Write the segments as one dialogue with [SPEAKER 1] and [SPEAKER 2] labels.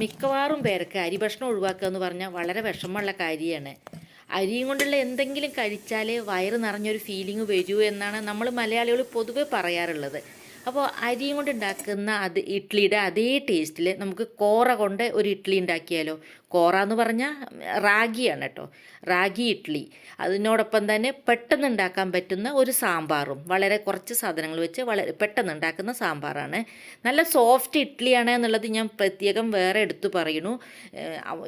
[SPEAKER 1] മിക്കവാറും പേർക്ക് അരി ഭക്ഷണം ഒഴിവാക്കുക എന്ന് പറഞ്ഞാൽ വളരെ വിഷമമുള്ള കാര്യമാണ്. അരിയും കൊണ്ടുള്ള എന്തെങ്കിലും കഴിച്ചാൽ വയറ് നിറഞ്ഞൊരു ഫീലിംഗ് വരൂ എന്നാണ് നമ്മൾ മലയാളികൾ പൊതുവെ പറയാറുള്ളത്. അപ്പോൾ അരിയും കൊണ്ട് ഉണ്ടാക്കുന്ന അത് ഇഡ്ഡലിയുടെ അതേ ടേസ്റ്റിൽ നമുക്ക് കോറ കൊണ്ട് ഒരു ഇഡ്ഡലി ഉണ്ടാക്കിയാലോ? കോറ എന്ന് പറഞ്ഞാൽ റാഗിയാണ് കേട്ടോ റാഗി ഇഡ്ഡലി അതിനോടൊപ്പം തന്നെ പെട്ടെന്ന് ഉണ്ടാക്കാൻ പറ്റുന്ന ഒരു സാമ്പാറും. വളരെ കുറച്ച് സാധനങ്ങൾ വെച്ച് വളരെ പെട്ടെന്ന് ഉണ്ടാക്കുന്ന സാമ്പാറാണ്. നല്ല സോഫ്റ്റ് ഇഡ്ഡലിയാണ് എന്നുള്ളത് ഞാൻ പ്രത്യേകം വേറെ എടുത്തു പറയുന്നു.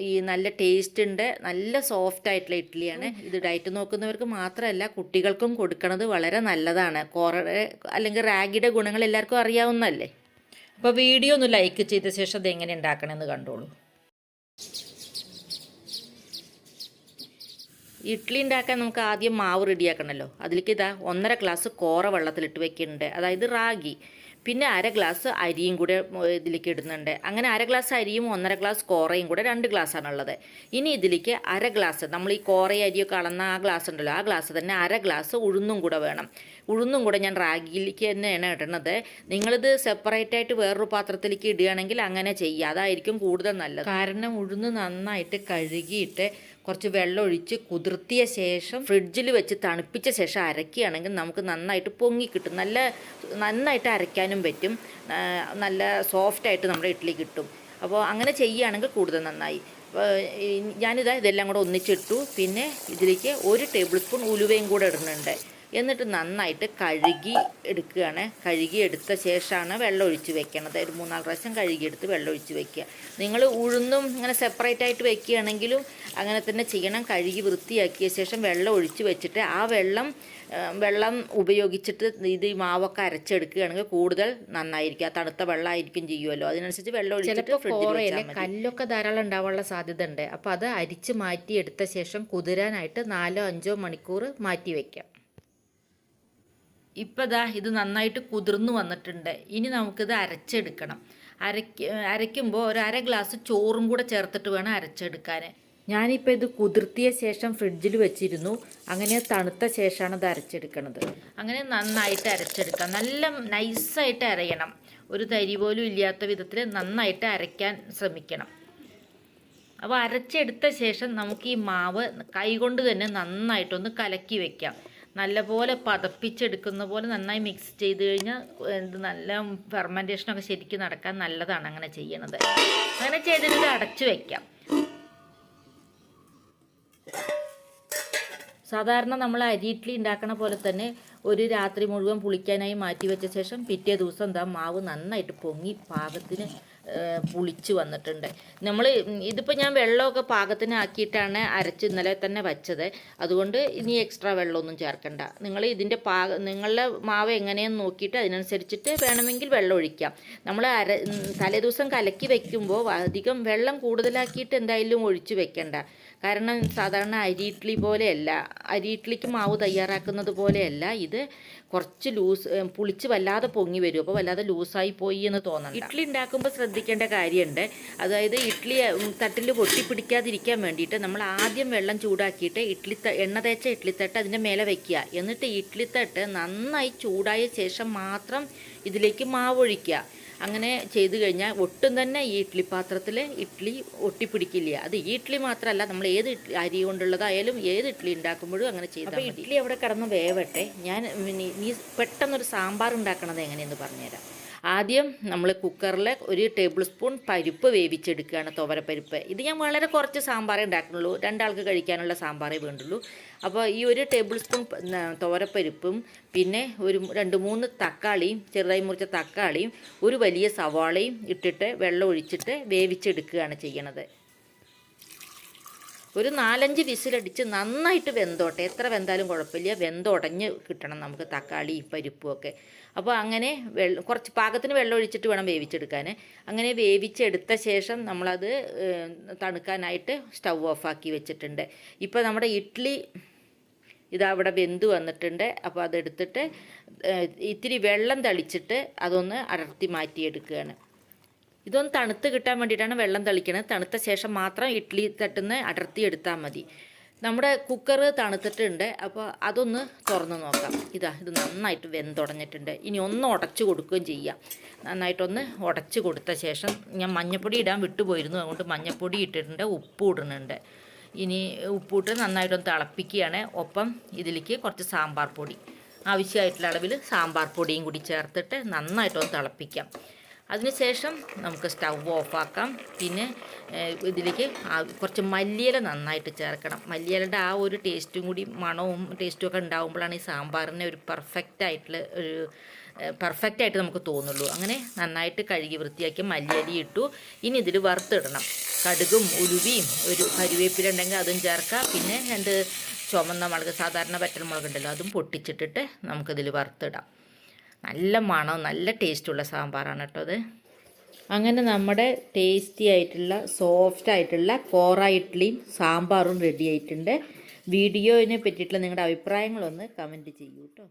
[SPEAKER 1] ഈ നല്ല ടേസ്റ്റ് ഉണ്ട്. നല്ല സോഫ്റ്റ് ആയിട്ടുള്ള ഇഡ്ഡലിയാണ് ഇത് ഡയറ്റ് നോക്കുന്നവർക്ക് മാത്രമല്ല കുട്ടികൾക്കും കൊടുക്കുന്നത് വളരെ നല്ലതാണ്. കോറയുടെ അല്ലെങ്കിൽ റാഗിയുടെ ഗുണങ്ങൾ എല്ലാവർക്കും അറിയാവുന്നതല്ലേ? അപ്പോൾ വീഡിയോ ഒന്ന് ലൈക്ക് ചെയ്ത ശേഷം അത് എങ്ങനെ ഉണ്ടാക്കണമെന്ന് കണ്ടോളൂ. ഇഡ്ഡലി ഉണ്ടാക്കാൻ നമുക്ക് ആദ്യം മാവ് റെഡിയാക്കണമല്ലോ അതിലേക്ക് ഇതാ ഒന്നര ഗ്ലാസ് കോറ വെള്ളത്തിലിട്ട് വെക്കുന്നുണ്ട്. അതായത് റാഗി. പിന്നെ അര ഗ്ലാസ് അരിയും കൂടെ ഇതിലേക്ക് ഇടുന്നുണ്ട്. അങ്ങനെ അര ഗ്ലാസ് അരിയും ഒന്നര ഗ്ലാസ് കോറയും കൂടെ രണ്ട് ഗ്ലാസ്സാണുള്ളത് ഇനി ഇതിലേക്ക് അര ഗ്ലാസ് നമ്മൾ ഈ കോറയും അരിയൊക്കെ അളന്ന ആ ഗ്ലാസ് ഉണ്ടല്ലോ. ആ ഗ്ലാസ് തന്നെ അര ഗ്ലാസ് ഉഴുന്നും കൂടെ വേണം. ഉഴുന്നും കൂടെ ഞാൻ റാഗിയിലേക്ക് തന്നെയാണ് ഇടുന്നത് നിങ്ങളിത് സെപ്പറേറ്റ് ആയിട്ട് വേറൊരു പാത്രത്തിലേക്ക് ഇടുകയാണെങ്കിൽ അങ്ങനെ ചെയ്യുക അതായിരിക്കും കൂടുതൽ നല്ലത്. കാരണം ഉഴുന്ന് നന്നായിട്ട് കഴുകിയിട്ട് കുറച്ച് വെള്ളം ഒഴിച്ച് കുതിർത്തിയ ശേഷം ഫ്രിഡ്ജിൽ വെച്ച് തണുപ്പിച്ച ശേഷം അരക്കുകയാണെങ്കിൽ നമുക്ക് നന്നായിട്ട് പൊങ്ങി കിട്ടും. നല്ല നന്നായിട്ട് അരയ്ക്കാനും പറ്റും. നല്ല സോഫ്റ്റായിട്ട് നമ്മുടെ ഇഡ്ഡലി കിട്ടും. അപ്പോൾ അങ്ങനെ ചെയ്യുകയാണെങ്കിൽ കൂടുതൽ നന്നായി. ഞാനിതാ ഇതെല്ലാം കൂടെ ഒന്നിച്ചിട്ടു. പിന്നെ ഇതിലേക്ക് ഒരു ടേബിൾ സ്പൂൺ ഉലുവയും കൂടെ ഇടുന്നുണ്ട്. എന്നിട്ട് നന്നായിട്ട് കഴുകി എടുക്കുകയാണ്. കഴുകി എടുത്ത ശേഷമാണ് വെള്ളം ഒഴിച്ച് വെക്കണത്. ഒരു മൂന്നാൽ പ്രാവശ്യം കഴുകിയെടുത്ത് വെള്ളം ഒഴിച്ച് വെക്കുക. നിങ്ങൾ ഉഴുന്നും ഇങ്ങനെ സെപ്പറേറ്റ് ആയിട്ട് വെക്കുകയാണെങ്കിലും അങ്ങനെ തന്നെ ചെയ്യണം. കഴുകി വൃത്തിയാക്കിയ ശേഷം വെള്ളം ഒഴിച്ച് വെച്ചിട്ട് ആ വെള്ളം വെള്ളം ഉപയോഗിച്ചിട്ട് ഇത് ഈ മാവൊക്കെ അരച്ചെടുക്കുകയാണെങ്കിൽ കൂടുതൽ നന്നായിരിക്കും. ആ തണുത്ത വെള്ളമായിരിക്കും ചെയ്യുമല്ലോ അതിനനുസരിച്ച് വെള്ളം ഒഴിച്ചിട്ട് കല്ലൊക്കെ ധാരാളം ഉണ്ടാവാനുള്ള സാധ്യത ഉണ്ട് അപ്പോൾ അത് അരിച്ച് മാറ്റി എടുത്ത ശേഷം കുതിരാനായിട്ട് നാലോ അഞ്ചോ മണിക്കൂർ മാറ്റി വെക്കാം. ഇപ്പം ദാ ഇത് നന്നായിട്ട് കുതിർന്നു വന്നിട്ടുണ്ട്. ഇനി നമുക്കിത് അരച്ചെടുക്കണം. അരയ്ക്ക് അരയ്ക്കുമ്പോൾ ഒരു അര ഗ്ലാസ് ചോറും കൂടെ ചേർത്തിട്ട് വേണം അരച്ചെടുക്കാൻ ഞാനിപ്പോൾ ഇത് കുതിർത്തിയ ശേഷം ഫ്രിഡ്ജിൽ വെച്ചിരുന്നു. അങ്ങനെ തണുത്ത ശേഷമാണ് ഇത് അരച്ചെടുക്കണത്. അങ്ങനെ നന്നായിട്ട് അരച്ചെടുക്കാം. നല്ല നൈസായിട്ട് അരയണം. ഒരു തരി പോലും ഇല്ലാത്ത വിധത്തിൽ നന്നായിട്ട് അരയ്ക്കാൻ ശ്രമിക്കണം. അപ്പോൾ അരച്ചെടുത്ത ശേഷം നമുക്ക് ഈ മാവ് കൈകൊണ്ട് തന്നെ നന്നായിട്ടൊന്ന് കലക്കി വെക്കാം. നല്ലപോലെ പതപ്പിച്ചെടുക്കുന്ന പോലെ നന്നായി മിക്സ് ചെയ്ത് കഴിഞ്ഞാൽ എന്ത് നല്ല ഫെർമെന്റേഷനൊക്കെ ശരിക്കും നടക്കാൻ നല്ലതാണ് അങ്ങനെ ചെയ്യണത്. അങ്ങനെ ചെയ്തിട്ട് അടച്ചു വയ്ക്കാം സാധാരണ നമ്മൾ അരി ഇഡ്ഡലി ഉണ്ടാക്കണ പോലെ തന്നെ ഒരു രാത്രി മുഴുവൻ പുളിക്കാനായി മാറ്റി വെച്ച ശേഷം പിറ്റേ ദിവസം എന്താ മാവ് നന്നായിട്ട് പൊങ്ങി പാകത്തിന് പുളിച്ച് വന്നിട്ടുണ്ട്. നമ്മൾ ഇതിപ്പോൾ ഞാൻ വെള്ളമൊക്കെ പാകത്തിന് ആക്കിയിട്ടാണ് അരച്ച് ഇന്നലെ തന്നെ വെച്ചത്. അതുകൊണ്ട് ഇനി എക്സ്ട്രാ വെള്ളമൊന്നും ചേർക്കണ്ട. നിങ്ങൾ ഇതിന്റെ പാക നിങ്ങളുടെ മാവ് എങ്ങനെയെന്ന് നോക്കിയിട്ട് അതിനനുസരിച്ചിട്ട് വേണമെങ്കിൽ വെള്ളം ഒഴിക്കാം. നമ്മൾ അര തലേദിവസം കലക്കി വെക്കുമ്പോൾ അധികം വെള്ളം കൂടുതലാക്കിയിട്ട് എന്തായാലും ഒഴിച്ച് വെക്കണ്ട. കാരണം സാധാരണ അരി ഇഡ്ഡലി പോലെയല്ല. അരി ഇഡ്ഡലിക്ക് മാവ് തയ്യാറാക്കുന്നത് പോലെയല്ല. ഇത് കുറച്ച് ലൂസ് പുളിച്ച് വല്ലാതെ പൊങ്ങി വരും. അപ്പോൾ വല്ലാതെ ലൂസായി പോയി എന്ന് തോന്നണം ഇഡ്ഡലി ഉണ്ടാക്കുമ്പോൾ ശ്രദ്ധിക്കേണ്ട കാര്യമുണ്ട്. അതായത് ഇഡ്ഡലി തട്ടിൽ പൊട്ടിപ്പിടിക്കാതിരിക്കാൻ വേണ്ടിയിട്ട് നമ്മൾ ആദ്യം വെള്ളം ചൂടാക്കിയിട്ട് ഇഡ്ഡലി എണ്ണ തേച്ച ഇഡ്ഡലിത്തട്ട് അതിന്റെ മേലെ വയ്ക്കുക എന്നിട്ട് ഇഡ്ഡലിത്തട്ട് നന്നായി ചൂടായ ശേഷം മാത്രം ഇതിലേക്ക് മാവ് ഒഴിക്കുക. അങ്ങനെ ചെയ്തു കഴിഞ്ഞാൽ ഒട്ടും തന്നെ ഈ ഇഡ്ഡലി പാത്രത്തിൽ ഇഡ്ഡലി ഒട്ടിപ്പിടിക്കില്ല. അത് ഈ ഇഡ്ഡലി മാത്രമല്ല നമ്മൾ ഏത് അരി കൊണ്ടുള്ളതായാലും ഏത് ഇഡ്ഡലി ഉണ്ടാക്കുമ്പോഴും അങ്ങനെ ചെയ്താൽ ഇഡ്ലി ഇഡ്ഡലി അവിടെ കിടന്ന് വേവട്ടെ. ഞാൻ നീ പെട്ടെന്നൊരു സാമ്പാർ ഉണ്ടാക്കണത് എങ്ങനെയെന്ന് പറഞ്ഞുതരാം. ആദ്യം നമ്മൾ കുക്കറിൽ ഒരു ടേബിൾ സ്പൂൺ പരിപ്പ് വേവിച്ചെടുക്കുകയാണ് തോവരപ്പരിപ്പ് ഇത് ഞാൻ വളരെ കുറച്ച് സാമ്പാറേ ഉണ്ടാക്കുന്നുള്ളൂ. രണ്ടാൾക്ക് കഴിക്കാനുള്ള സാമ്പാറേ വേണ്ടുള്ളൂ. അപ്പോൾ ഈ ഒരു ടേബിൾ സ്പൂൺ തോരപ്പരിപ്പും പിന്നെ ഒരു രണ്ട് മൂന്ന് തക്കാളിയും ചെറുതായി മുറിച്ച തക്കാളിയും ഒരു വലിയ സവാളയും ഇട്ടിട്ട് വെള്ളം ഒഴിച്ചിട്ട് വേവിച്ചെടുക്കുകയാണ് ചെയ്യണത്. ഒരു നാലഞ്ച് വിസിലടിച്ച് നന്നായിട്ട് വെന്തോട്ടെ. എത്ര വെന്താലും കുഴപ്പമില്ല. വെന്തുടഞ്ഞ് കിട്ടണം നമുക്ക് തക്കാളി പരിപ്പും ഒക്കെ. അപ്പോൾ അങ്ങനെ വെള്ളം കുറച്ച് പാകത്തിന് വെള്ളം ഒഴിച്ചിട്ട് വേണം വേവിച്ചെടുക്കാൻ അങ്ങനെ വേവിച്ചെടുത്ത ശേഷം നമ്മളത് തണുക്കാനായിട്ട് സ്റ്റൗ ഓഫാക്കി വെച്ചിട്ടുണ്ട്. ഇപ്പോൾ നമ്മുടെ ഇഡ്ഡലി ഇതവിടെ വെന്ത് വന്നിട്ടുണ്ട്. അപ്പോൾ അതെടുത്തിട്ട് ഇത്തിരി വെള്ളം തളിച്ചിട്ട് അതൊന്ന് അടർത്തി മാറ്റിയെടുക്കുകയാണ്. ഇതൊന്ന് തണുത്ത് കിട്ടാൻ വേണ്ടിയിട്ടാണ് വെള്ളം തളിക്കണത്. തണുത്ത ശേഷം മാത്രം ഇഡ്ഡലി തട്ടുന്ന അടർത്തി എടുത്താൽ മതി. നമ്മുടെ കുക്കർ തണുത്തിട്ടുണ്ട് അപ്പോൾ അതൊന്ന് തുറന്ന് നോക്കാം. ഇതാ ഇത് നന്നായിട്ട് വെന്തുടഞ്ഞിട്ടുണ്ട്. ഇനി ഒന്ന് ഉടച്ചു കൊടുക്കുകയും ചെയ്യാം. നന്നായിട്ടൊന്ന് ഉടച്ച് കൊടുത്ത ശേഷം ഞാൻ മഞ്ഞപ്പൊടി ഇടാൻ വിട്ടുപോയിരുന്നു. അതുകൊണ്ട് മഞ്ഞപ്പൊടി ഇട്ടിട്ടുണ്ട് ഉപ്പ് ഇടുന്നുണ്ട്. ഇനി ഉപ്പിട്ട് നന്നായിട്ടൊന്ന് തിളപ്പിക്കുകയാണ്. ഒപ്പം ഇതിലേക്ക് കുറച്ച് സാമ്പാർ പൊടി. ആവശ്യമായിട്ടുള്ള അളവിൽ സാമ്പാർ പൊടിയും കൂടി ചേർത്തിട്ട് നന്നായിട്ടൊന്ന് തിളപ്പിക്കാം. അതിനുശേഷം നമുക്ക് സ്റ്റവ് ഓഫാക്കാം. പിന്നെ ഇതിലേക്ക് കുറച്ച് മല്ലിയില നന്നായിട്ട് ചേർക്കണം. മല്ലിയിലയുടെ ആ ഒരു ടേസ്റ്റും കൂടി മണവും ടേസ്റ്റും ഒക്കെ ഉണ്ടാകുമ്പോഴാണ് ഈ സാമ്പാറിനെ ഒരു പെർഫെക്റ്റ് ആയിട്ടുള്ള ഒരു പെർഫെക്റ്റ് ആയിട്ട് നമുക്ക് തോന്നുള്ളൂ. അങ്ങനെ നന്നായിട്ട് കഴുകി വൃത്തിയാക്കി മല്ലിയലി ഇട്ടു. ഇനി ഇതിൽ വറുത്തിടണം. കടുകും ഉലുവിയും ഒരു കരുവേപ്പില ഉണ്ടെങ്കിൽ അതും ചേർക്കാം. പിന്നെ രണ്ട് ചുമന്ന മുളക് സാധാരണ വറ്റൽ മുളകുണ്ടല്ലോ അതും പൊട്ടിച്ചിട്ടിട്ട് നമുക്കിതിൽ വറുത്തിടാം. നല്ല മണവും നല്ല ടേസ്റ്റുള്ള സാമ്പാറാണ് കേട്ടോ അത്. അങ്ങനെ നമ്മുടെ ടേസ്റ്റി ആയിട്ടുള്ള സോഫ്റ്റ് ആയിട്ടുള്ള കോറ ഇഡ്ഡലിയും സാമ്പാറും റെഡി ആയിട്ടുണ്ട്. വീഡിയോയിനെ പറ്റിയിട്ടുള്ള നിങ്ങളുടെ അഭിപ്രായങ്ങളൊന്ന് കമന്റ് ചെയ്യൂ കേട്ടോ.